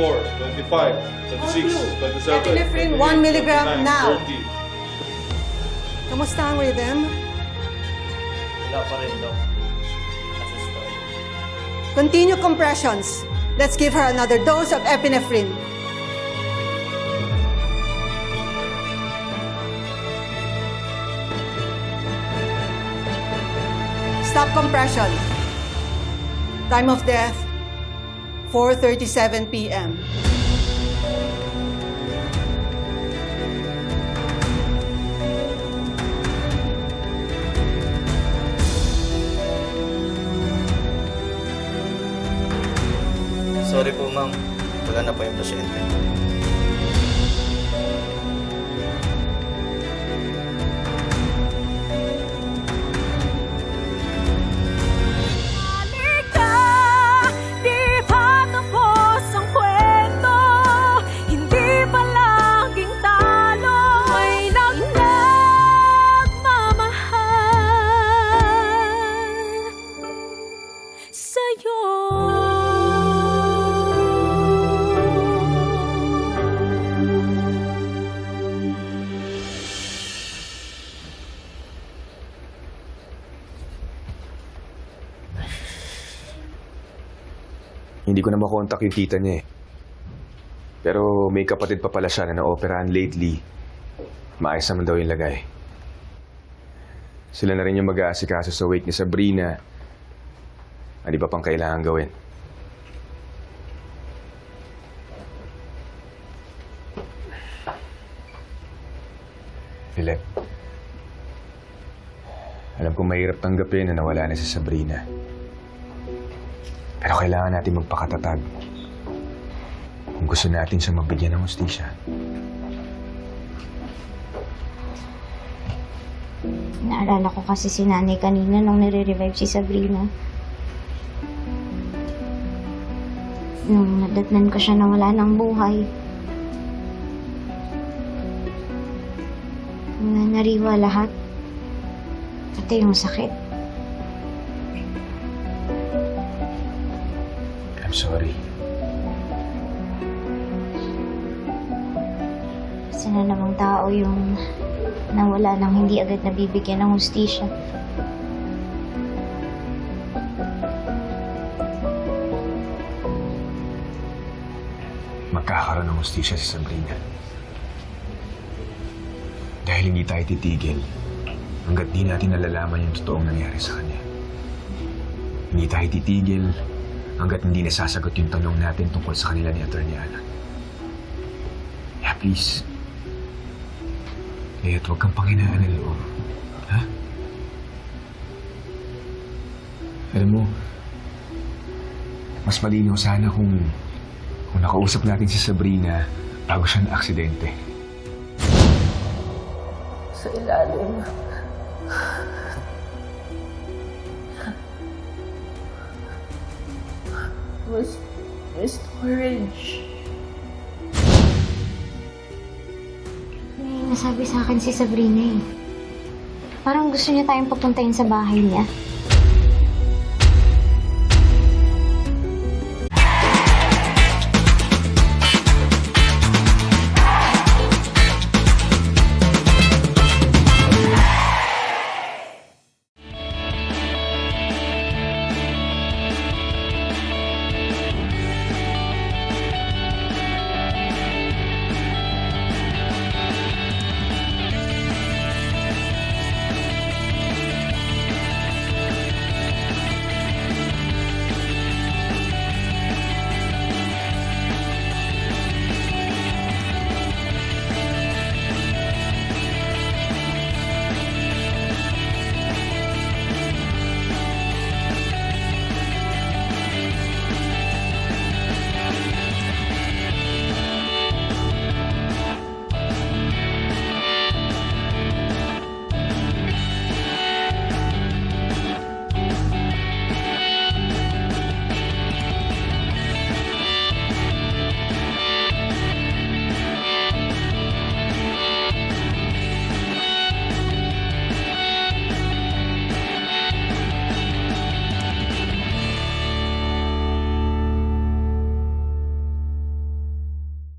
24, 25, 26, 27, Epinephrine, 28, 1 milligram 29, now. 30. Kamusta ang rhythm? Wala pa rin, Dok. Kasi story. Continue compressions. Let's give her another dose of epinephrine. Stop compression. Time of death, 4.37 p.m. Sorry po, ma'am. Wala na po yung pasyente. Hindi ko na makontak yung tita niya eh. Pero may kapatid pa pala siya na na-operahan lately. Maayos naman daw yung lagay. Sila na rin yung mag-aasikaso sa wake ni Sabrina. Ano ba pang kailangan gawin? Philip. Alam kong mahirap tanggapin na nawala na si Sabrina. Pero kailangan natin magpakatatag. Kung gusto natin siya mabigyan ng hustisya. Naalala ko kasi si nanay kanina nung nire-revive si Sabrina. Nung nadatnan ko siya na wala ng buhay. Na nariwa lahat. Pati yung sakit. I'm sorry. Isa na namang tao yung nawala nang hindi agad nabibigyan ng hustisya. Magkakaroon ng hustisya si Sabrina. Dahil hindi tayo titigil hanggat di natin nalalaman yung totoong nangyari sa kanya. Hindi tayo titigil hanggat hindi nasasagot yung tanong natin tungkol sa kanila ni Atty. Alan. Yeah, please. Kaya't huwag kang panghinaan ng loob. Ha? Alam mo, mas malinaw sana kung kung nakausap natin si Sabrina bago siya na aksidente. sa ilalim. Was may storage. May nasabi sa akin si Sabrina eh. Parang gusto niya tayong papuntayin sa bahay niya.